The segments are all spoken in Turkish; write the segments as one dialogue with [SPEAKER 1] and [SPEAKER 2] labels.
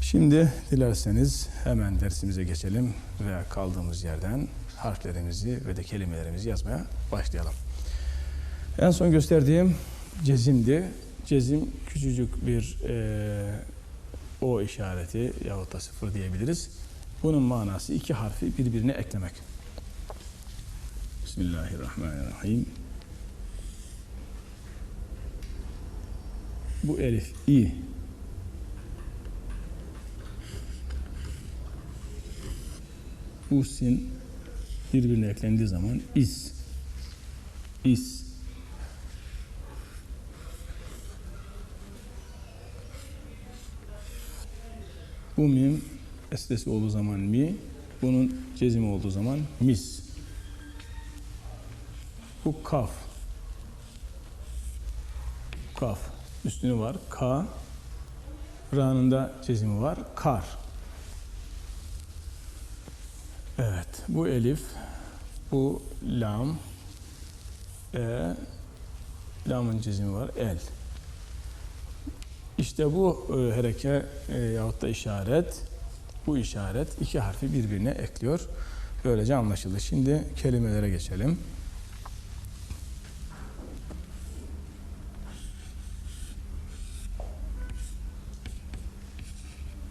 [SPEAKER 1] Şimdi dilerseniz hemen dersimize geçelim ve kaldığımız yerden harflerimizi ve de kelimelerimizi yazmaya başlayalım. En son gösterdiğim cezimdi. Cezim küçücük bir e, o işareti yahut da sıfır diyebiliriz. Bunun manası iki harfi birbirine eklemek. Bismillahirrahmanirrahim. Bu elif i bu sin birbirine eklendiği zaman is is. Bu mim esresi olduğu zaman mi bunun cezimi olduğu zaman mis. Bu kaf. Kaf. Üstünü var. Ka. Ra'nın da cezimi var. Kar bu elif, bu lam, e, lamın cezimi var, el. İşte bu e, hareke e, yahut da işaret, bu işaret iki harfi birbirine ekliyor. Böylece anlaşıldı. Şimdi kelimelere geçelim.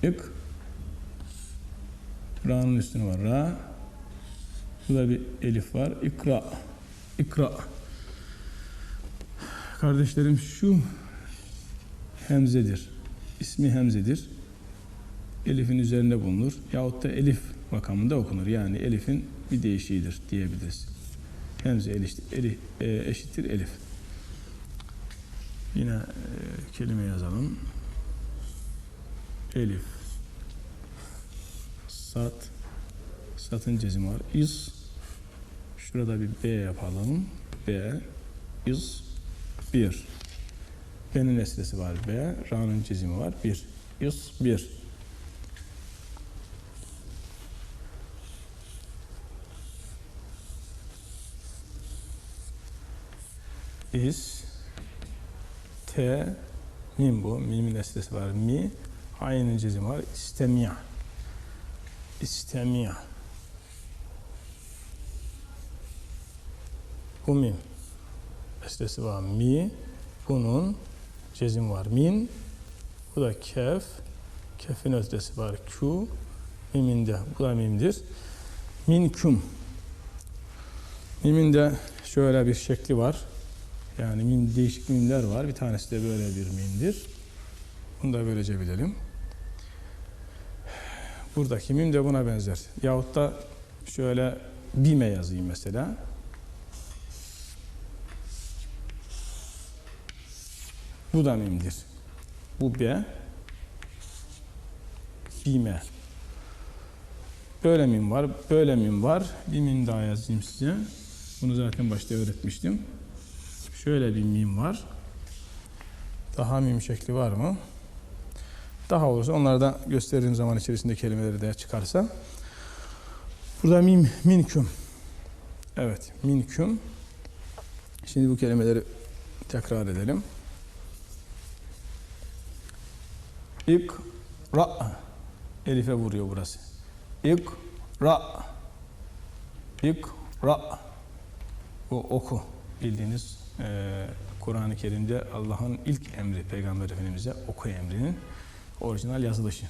[SPEAKER 1] İk, Ra'nın üstüne var. Ra. Burada bir elif var. İkra. İkra. Kardeşlerim şu hemzedir. İsmi hemzedir. Elifin üzerinde bulunur. Yahut da elif makamında okunur. Yani elifin bir değişiğidir diyebiliriz. Hemze elif, elif, e, eşittir elif. Yine e, kelime yazalım. Elif. Sat. Satın cezimi var. İz. Şurada bir B yapalım. B. İz. Bir. B'nin esresi var. B. Ra'nın cezimi var. Bir. İz. Bir. İz. T. Mim bu. Mim'in esresi var. Mi. Aynı cezimi var. İstemiya. İstemiya. Bu mim. Esresi var mi. Bunun cezim var min. Bu da kef. Kefin ötesi var ku. Miminde. Bu da mimdir. Min küm. Miminde şöyle bir şekli var. Yani mim, değişik mimler var. Bir tanesi de böyle bir mimdir. Bunu da böylece bilelim. Buradaki mim de buna benzer. Yahut da şöyle bime yazayım mesela. Bu da mimdir. Bu B. Bime. Böyle mim var, böyle mim var. Bir mim daha yazayım size. Bunu zaten başta öğretmiştim. Şöyle bir mim var. Daha mim şekli var mı? Daha olursa onları da gösteririm zaman içerisinde kelimeleri de çıkarsa. Burada mim, minküm. Evet, minküm. Şimdi bu kelimeleri tekrar edelim. İkra. Elife vuruyor burası. İkra. İkra. Bu oku. Bildiğiniz e, Kur'an-ı Kerim'de Allah'ın ilk emri Peygamber Efendimiz'e oku emrinin orijinal yazılışı.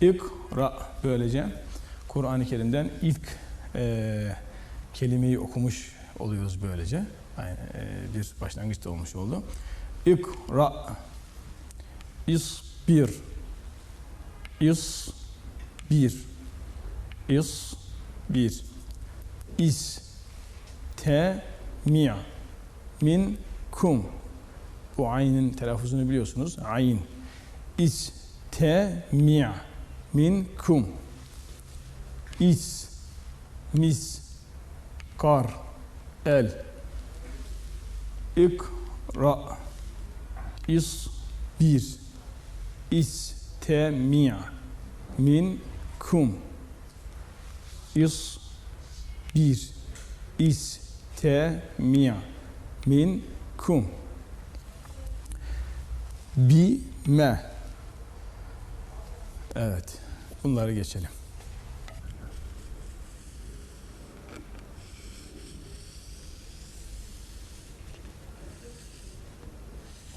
[SPEAKER 1] İkra. Böylece Kur'an-ı Kerim'den ilk e, kelimeyi okumuş oluyoruz böylece. Yani, e, bir başlangıç da olmuş oldu. İkra. İsbir. İs bir. İs bir. İs te mi'a min kum. Bu aynin telaffuzunu biliyorsunuz. Ayn. İs te mi'a min kum. İs mis kar el ikra is bir istemi'a min kum is bir istemi'a min kum bime Evet. Bunları geçelim.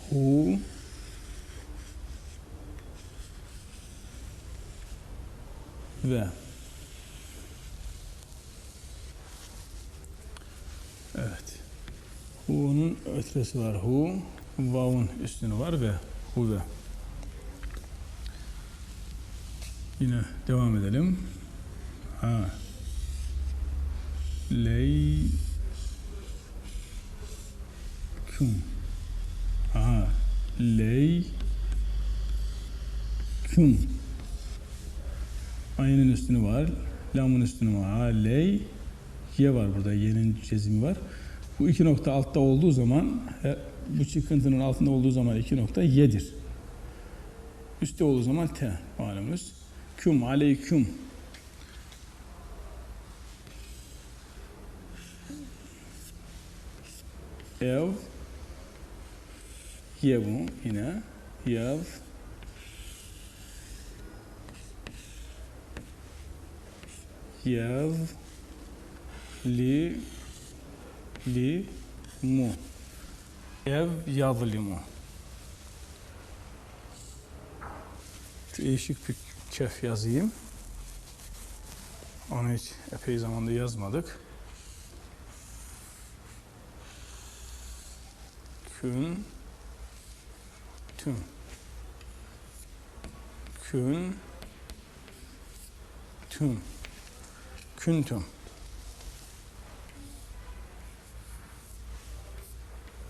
[SPEAKER 1] Hu ve Evet. Hu'nun ötresi var. Hu, vav'un üstünü var ve hu ve. Yine devam edelim. Ha. Ley küm. Aha. Ley küm. Ayının üstünü var. Lamın üstünü var. Ha, ley ye var burada. Yenin cezimi var. Bu iki nokta altta olduğu zaman he, bu çıkıntının altında olduğu zaman iki nokta yedir. Üstte olduğu zaman te malumunuz. Küm aleyküm. Ev yevu yine yev yev li li mu. Ev yazlimu değişik bir kef yazayım. Onu hiç epey zamanda yazmadık. Kün tüm. Kün tüm küntüm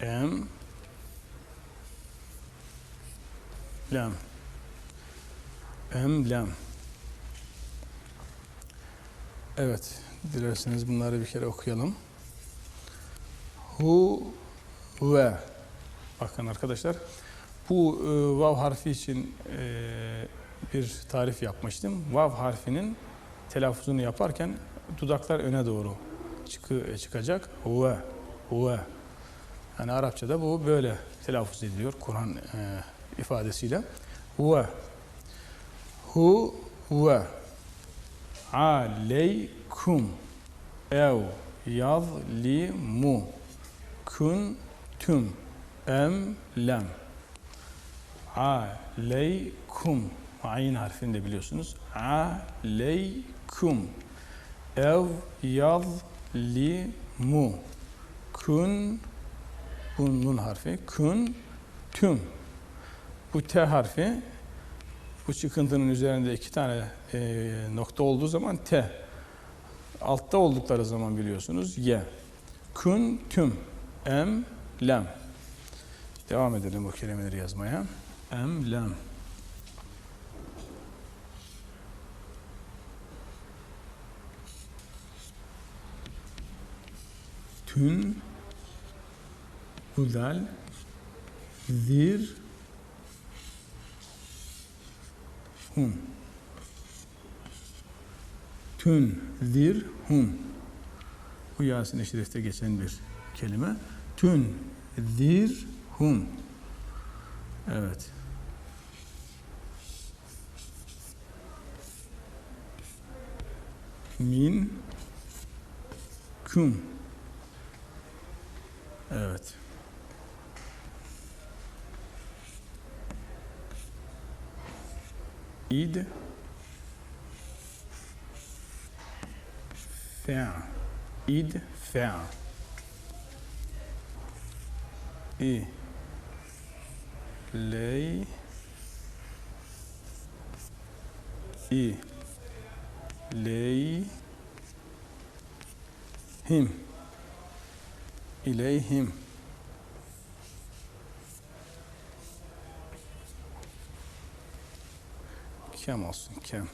[SPEAKER 1] em lem emlem. Evet, dilerseniz bunları bir kere okuyalım. Hu ve. Bakın arkadaşlar, bu e, vav harfi için e, bir tarif yapmıştım. Vav harfinin telaffuzunu yaparken dudaklar öne doğru çıkı, çıkacak. Ve, ve. Yani Arapçada bu böyle telaffuz ediliyor Kur'an e, ifadesiyle. Ve hu ve aleykum. Ev yazlimu kuntum em lem. Aleykum. Ayin harfini de biliyorsunuz. Aleykum ev yazlimu kun bunun harfi kun tüm bu T harfi bu çıkıntının üzerinde iki tane e, nokta olduğu zaman T. Altta oldukları zaman biliyorsunuz Y. Kun tüm. Em lem. Devam edelim bu kelimeleri yazmaya. Em lem. Tün Hudal Zir hum. Tün, zir, hum. Bu Yasin-i geçen bir kelime. Tün, zir, hum. Evet. Min, küm. Evet. İd Fa İd Fa İ. Ley. İ. Ley. Him İleyhim Kem olsun, kem.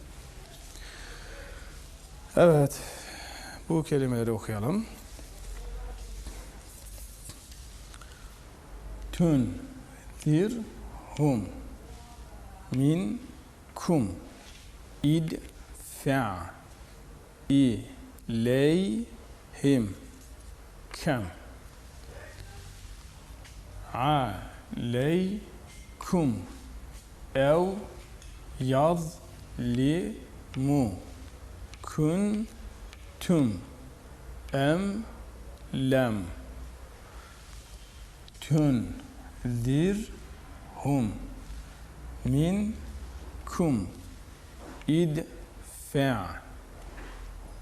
[SPEAKER 1] Evet, bu kelimeleri okuyalım. Tün, dir, hum, min, kum, id, fa, i, ley, him, kem, a, ley, kum, ev, yaz li mu kun tüm em lem tün dir hum min kum id fe'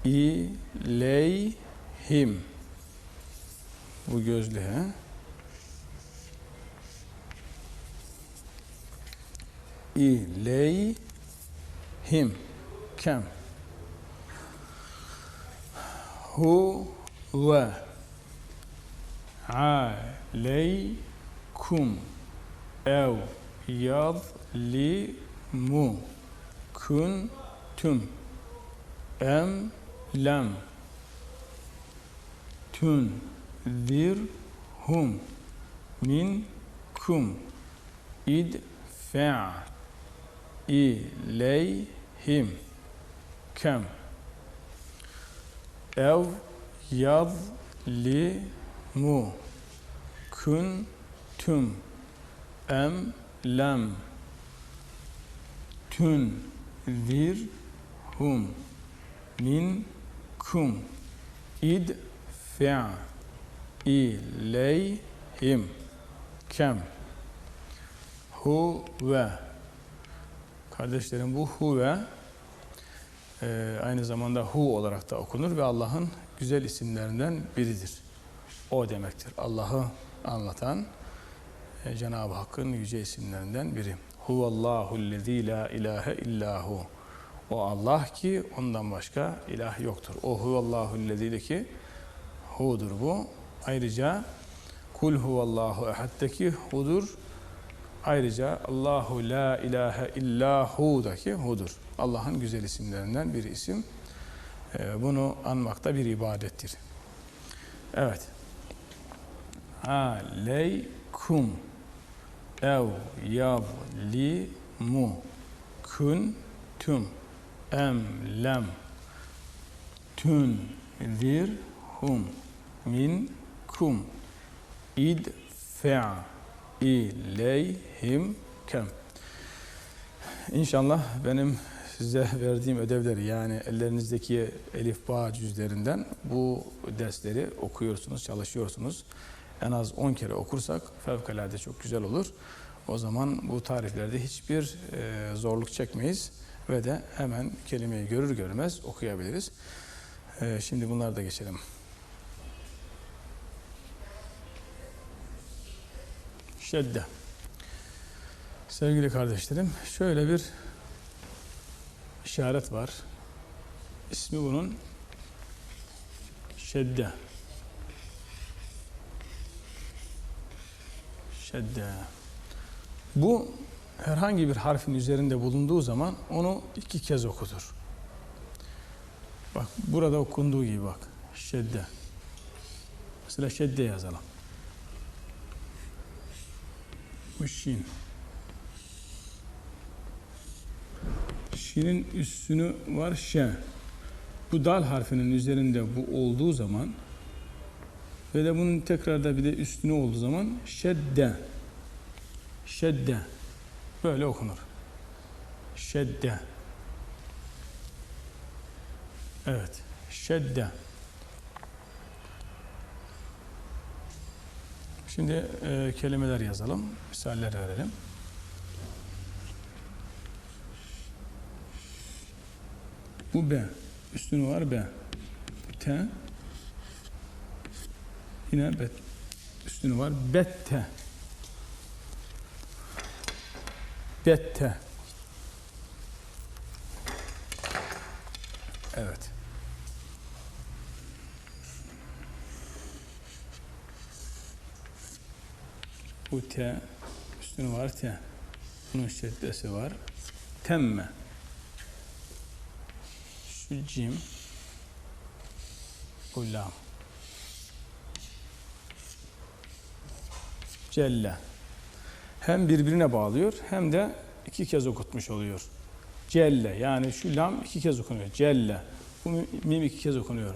[SPEAKER 1] ileyhim. Bu gözlü ileyhim. Kem. Hu ve aleykum ev yadlimu kuntum em lem tunzirhum minkum idfa' ileyhim. Kem. Ev yadlimu kuntum em lem tunzirhum minkum. İdfa' ileyhim. Kem. Huve kardeşlerim bu huve e, aynı zamanda hu olarak da okunur ve Allah'ın güzel isimlerinden biridir. O demektir. Allah'ı anlatan e, Cenab-ı Hakk'ın yüce isimlerinden biri. Huvallahu lezî la ilahe illahu. O Allah ki ondan başka ilah yoktur. O huvallahu lezîdeki hudur bu. Ayrıca kul huvallahu ehad'deki hudur. Ayrıca Allahu la ilahe illahu hudur. Allah'ın güzel isimlerinden bir isim. Ee, Bunu anmak da bir ibadettir. Evet. Aleykum ev yavlimu kuntum em lem tunzirhum minkum idfa' ileyhim kem. İnşallah benim size verdiğim ödevleri yani ellerinizdeki elif bağ cüzlerinden bu dersleri okuyorsunuz, çalışıyorsunuz. En az 10 kere okursak fevkalade çok güzel olur. O zaman bu tariflerde hiçbir e, zorluk çekmeyiz ve de hemen kelimeyi görür görmez okuyabiliriz. E, şimdi bunları da geçelim. Şedde. Sevgili kardeşlerim, şöyle bir işaret var. İsmi bunun şedde. Şedde. Bu herhangi bir harfin üzerinde bulunduğu zaman onu iki kez okutur. Bak burada okunduğu gibi bak. Şedde. Mesela şedde yazalım. Şin. Şinin üstünü var şe. Bu dal harfinin üzerinde bu olduğu zaman ve de bunun tekrar da bir de üstünü olduğu zaman şedde. Şedde. Böyle okunur. Şedde. Evet. Şedde. Şimdi e, kelimeler yazalım. Misaller verelim. Bu B. Üstünü var B. T. Yine bet. Üstünü var. Bette. Bette. Evet. Bu T. Üstünü var T. Bunun şeddesi var. Temme. Şu cim. Bu lam. Celle. Hem birbirine bağlıyor hem de iki kez okutmuş oluyor. Celle yani şu lam iki kez okunuyor. Celle. Bu mim iki kez okunuyor.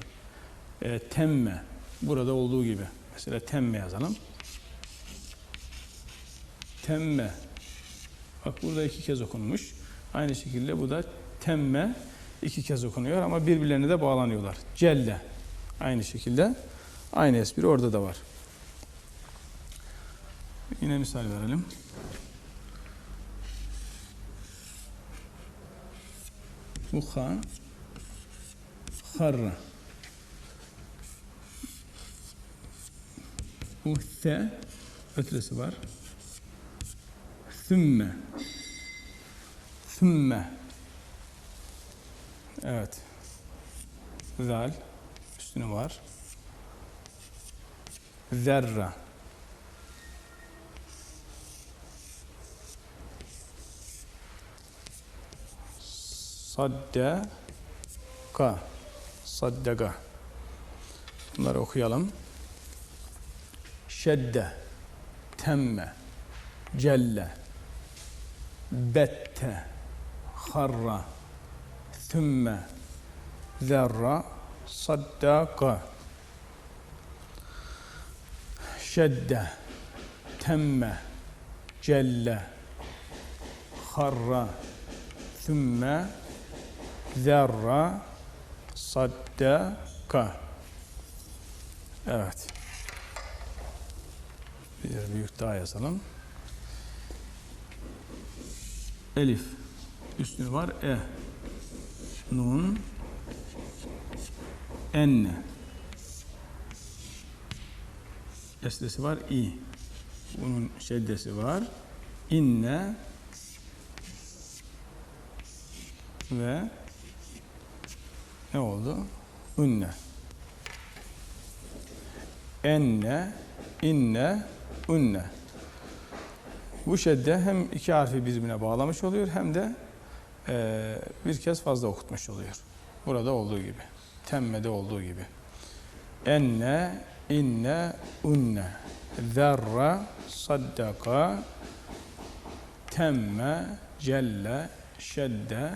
[SPEAKER 1] E, temme. Burada olduğu gibi. Mesela temme yazalım. Temme. Bak burada iki kez okunmuş. Aynı şekilde bu da temme iki kez okunuyor ama birbirlerine de bağlanıyorlar. Celle aynı şekilde aynı espri orada da var. Yine misal verelim. Uha harra Uhte ötresi var. Sümme. Sümme. Evet. Zal üstünü var. Zerra Saddaka Saddaka Bunları okuyalım. Şedde. Temme. Celle Bette Harra Thümme Zerra Saddaka Şedde Temme Celle Harra Thümme Zerra Saddaka Evet. Bir büyük daha yazalım. Elif. Üstünü var. E. Nun. Enne. Esresi var. İ. Bunun şeddesi var. İnne. Ve ne oldu? Ünne. Enne, inne, ünne. Bu şedde hem iki harfi birbirine bağlamış oluyor hem de eee, bir kez fazla okutmuş oluyor. Burada olduğu gibi. Temmede olduğu gibi. Enne, inne, ünne. Zerra, saddaka, temme, celle, şedde,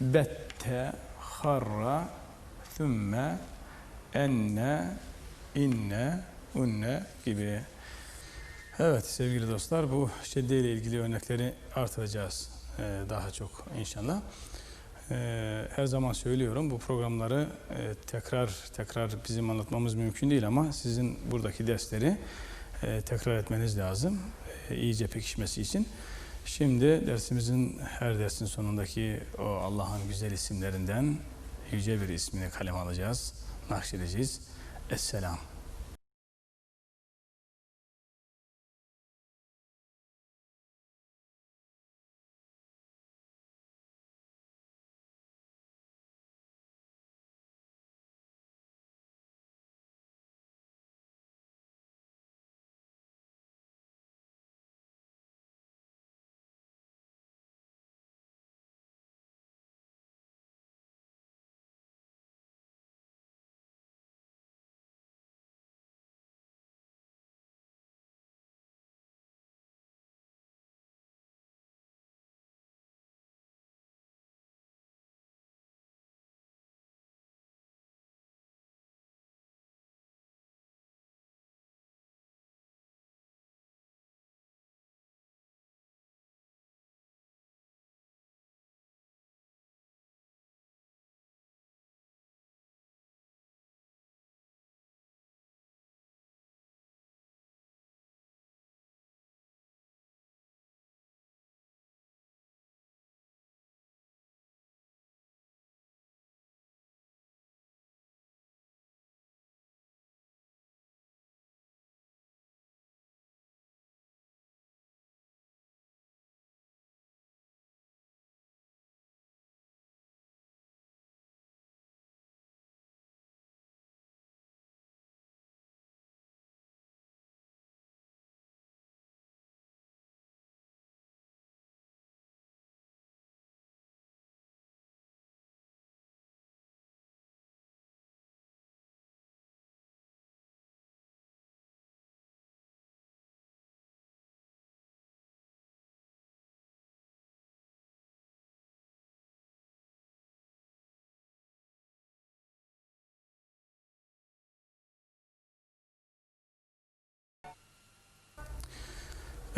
[SPEAKER 1] bette, harra, thümme, enne, inne, unne gibi. Evet sevgili dostlar bu şedde ile ilgili örnekleri artıracağız ee, daha çok inşallah. Ee, her zaman söylüyorum bu programları e, tekrar tekrar bizim anlatmamız mümkün değil ama sizin buradaki dersleri e, tekrar etmeniz lazım e, iyice pekişmesi için. Şimdi dersimizin her dersin sonundaki o Allah'ın güzel isimlerinden yüce bir ismini kalem alacağız, nakşedeceğiz. Esselam.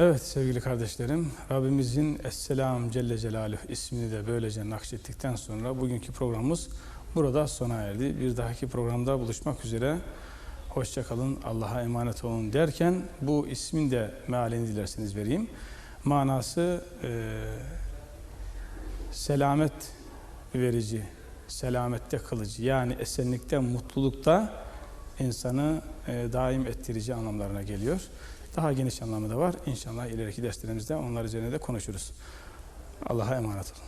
[SPEAKER 1] Evet sevgili kardeşlerim, Rabbimizin Esselam Celle Celaluhu ismini de böylece nakşettikten sonra bugünkü programımız burada sona erdi. Bir dahaki programda buluşmak üzere. Hoşça kalın, Allah'a emanet olun derken bu ismin de mealini dilerseniz vereyim. Manası e, selamet verici, selamette kılıcı yani esenlikte, mutlulukta insanı e, daim ettirici anlamlarına geliyor. Daha geniş anlamı da var. İnşallah ileriki derslerimizde onlar üzerine de konuşuruz. Allah'a emanet olun.